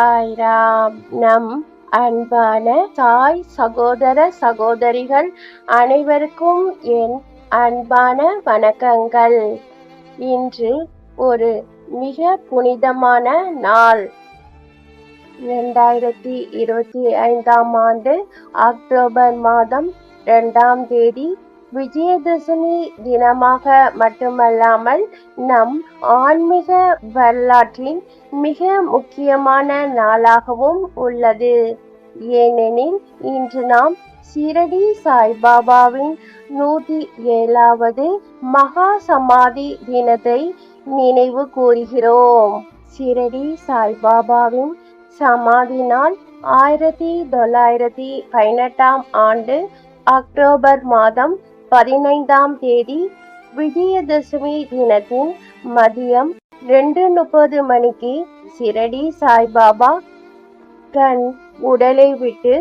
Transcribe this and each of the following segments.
சாய்ராம் நம் அன்பான தாய் சகோதர சகோதரிகள் அனைவருக்கும் என் அன்பான வணக்கங்கள். இன்று ஒரு மிக புனிதமான நாள். இரண்டாயிரத்தி இருபத்தி ஐந்தாம் ஆண்டு அக்டோபர் மாதம் இரண்டாம் தேதி விஜயதசமி தினமாக மட்டுமல்லாமல் நம் ஆன்மீக வரலாற்றின் மிக முக்கியமான நாளாகவும் உள்ளது. ஏனெனில் இன்று நாம் சிரடி சாய்பாபாவின் நூத்தி ஏழாவது மகா சமாதி தினத்தை நினைவு கூறுகிறோம். சிரடி சாய்பாபாவின் சமாதி நாள் ஆயிரத்தி தொள்ளாயிரத்தி பதினெட்டாம் ஆண்டு அக்டோபர் மாதம் பதினைந்தாம் தேதி விஜயதசமி தினத்தின் மதியம் ரெண்டு முப்பது மணிக்கு சிரடி சாய்பாபா தன் உடலை விட்டு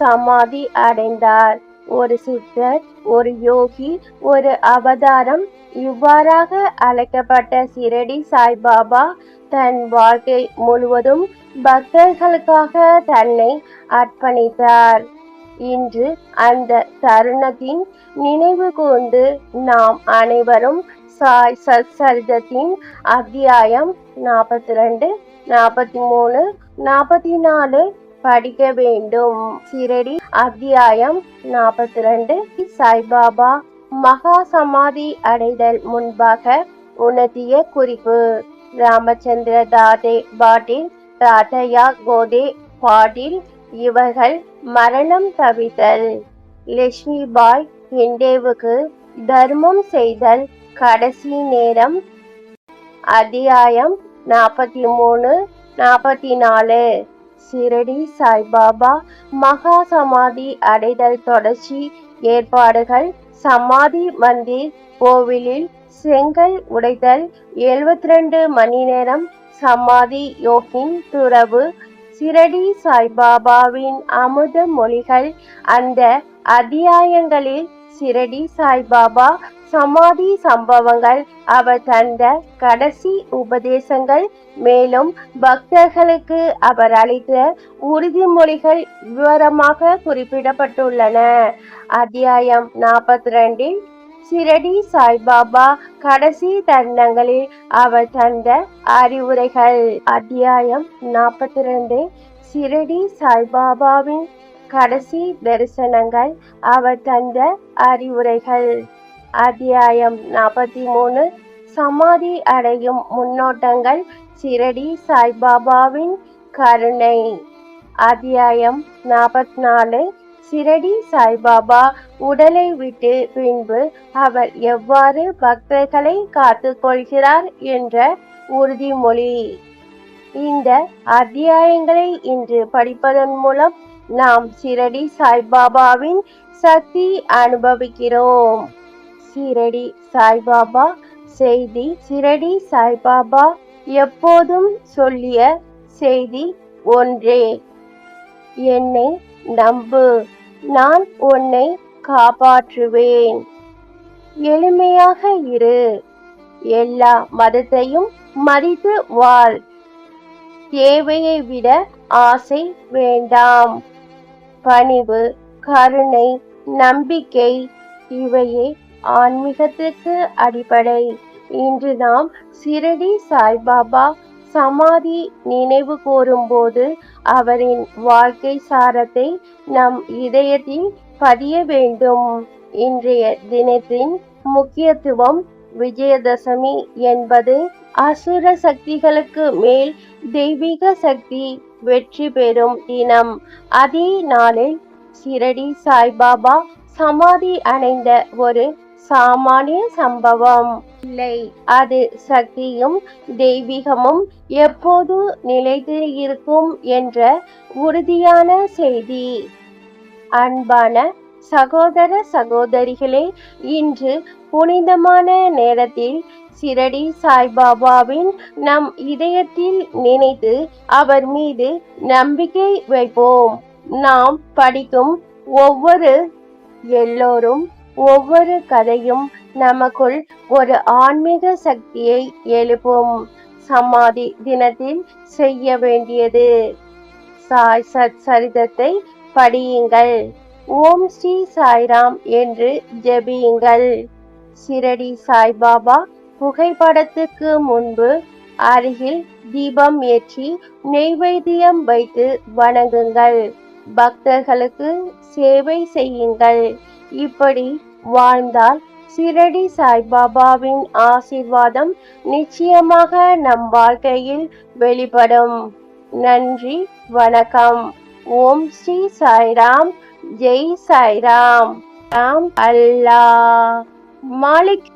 சமாதி அடைந்தார். ஒரு சித்தர் ஒரு யோகி ஒரு அவதாரம் இவ்வாறாக அழைக்கப்பட்ட சிரடி சாய்பாபா தன் வாழ்க்கை முழுவதும் பக்தர்களுக்காக தன்னை அர்ப்பணித்தார். இன்று அந்த தருணத்தின் நினைவு கூர்ந்து நாம் அனைவரும் சாய் சத்சரிதத்தின் அத்தியாயம் நாற்பத்தி ரெண்டு நாற்பத்தி மூணு நாற்பத்தி நாலு படிக்க வேண்டும். சிரடி அத்தியாயம் நாற்பத்தி ரெண்டு சாய்பாபா மகா சமாதி அடைதல் முன்பாக உணர்த்திய குறிப்பு. ராமச்சந்திர தாதே பாட்டில் தாத்தையா கோதே பாட்டில் இவர்கள் மரணம் தவித்தல். லட்சுமி பாய் ஹிண்டேவுக்கு தர்மம் செய்தல். கடைசி நேரம் அத்தியாயம் நாற்பத்தி மூணு நாற்பத்தி நாலு. சிரடி சாய்பாபா மகா சமாதி அடைதல் தொடர்ச்சி ஏற்பாடுகள். சமாதி மந்திர் கோவிலில் செங்கல் உடைத்தல் எழுபத்தி ரெண்டு மணி நேரம் சமாதி யோகின் துறவு. சிரடி சாய்பாபாவின் அமுத மொழிகள் அந்த அத்தியாயங்களில் சிரடி சாய்பாபா சமாதி சம்பவங்கள் அவர் தந்த கடைசி உபதேசங்கள் மேலும் பக்தர்களுக்கு அவர் அளித்த உறுதிமொழிகள் விவரமாக குறிப்பிடப்பட்டுள்ளன. அத்தியாயம் நாற்பத்தி ரெண்டில் சிரடி சாய்பாபா கடைசி தருணங்களில் அவர் தந்த அறிவுரைகள். அத்தியாயம் நாற்பத்தி ரெண்டு சிரடி சாய்பாபாவின் கடைசி தரிசனங்கள் அவர் தந்த அறிவுரைகள். அத்தியாயம் நாற்பத்தி மூணு சமாதி அடையும் முன்னோட்டங்கள் சிரடி சாய்பாபாவின் கருணை. அத்தியாயம் நாற்பத்தி நாலு சிரடி சாய்பாபா உடலை விட்டு பின்பு அவர் எவ்வாறு பக்தர்களை காத்து கொள்கிறார் என்ற உறுதிமொழி. இந்த அத்தியாயங்களை இன்று படிப்பதன் மூலம் நாம் சிரடி சாய்பாபாவின் சக்தி அனுபவிக்கிறோம். சிரடி சாய்பாபா செய்தி சிரடி சாய்பாபா எப்போதும் சொல்லிய செய்தி ஒன்றே. என்னை நம்பு. நான் உன்னை காப்பாற்றுவேன். எளிமையாக இரு. எல்லா மதத்தையும் மதித்து வாழ். தேவையை விட ஆசை வேண்டாம். பணிவு கருணை நம்பிக்கை இவையே ஆன்மீகத்திற்கு அடிப்படை. இன்று நாம் சிரடி சாய்பாபா சமாதி நினைவு கூறும்போது அவரின் வாழ்க்கை சாரத்தை நம் இதயத்தில் பதிய வேண்டும். இன்றைய தினத்தின் முக்கியத்துவம் விஜயதசமி என்பது அசுர சக்திகளுக்கு மேல் தெய்வீக சக்தி வெற்றி பெறும் தினம். அதே நாளில் சிரடி சாய்பாபா சமாதி அடைந்த ஒரு சாமானிய சம்பவம். இல்லை. அது சக்தியும் தெய்வீகமும் எப்போது நிலைத்து இருக்கும் என்ற உறுதியான செய்தி. அன்பான சகோதர சகோதரிகளே இன்று புனிதமான நேரத்தில் சிரடி சாய்பாபாவின் நம் இதயத்தில் நினைத்து அவர் மீது நம்பிக்கை வைப்போம். நாம் படிக்கும் ஒவ்வொரு எல்லோரும் ஒவ்வொரு கதையும் நமக்குள் ஒரு ஆன்மீக சக்தியை எழுப்பும். சமாதி தினத்தில் செய்ய வேண்டியது. சாய் சத் சரிதத்தை படியுங்கள். ஓம் ஸ்ரீ சாய்ராம் என்று ஜெபியுங்கள். சிரடி சாய்பாபா புகைப்படத்துக்கு முன்பு அருகில் தீபம் ஏற்றி நெய்வேத்தியம் வைத்து வணங்குங்கள். பக்தர்களுக்கு சேவை செய்யுங்கள். இப்படி வாழ்ந்தால் சிரடி சாய்பாபாவின் ஆசிர்வாதம் நிச்சயமாக நம் வாழ்க்கையில் வெளிப்படும். நன்றி வணக்கம். ஓம் ஸ்ரீ சாய்ராம். ஜெய் சாய்ராம். ராம் அல்லா. மாலிக்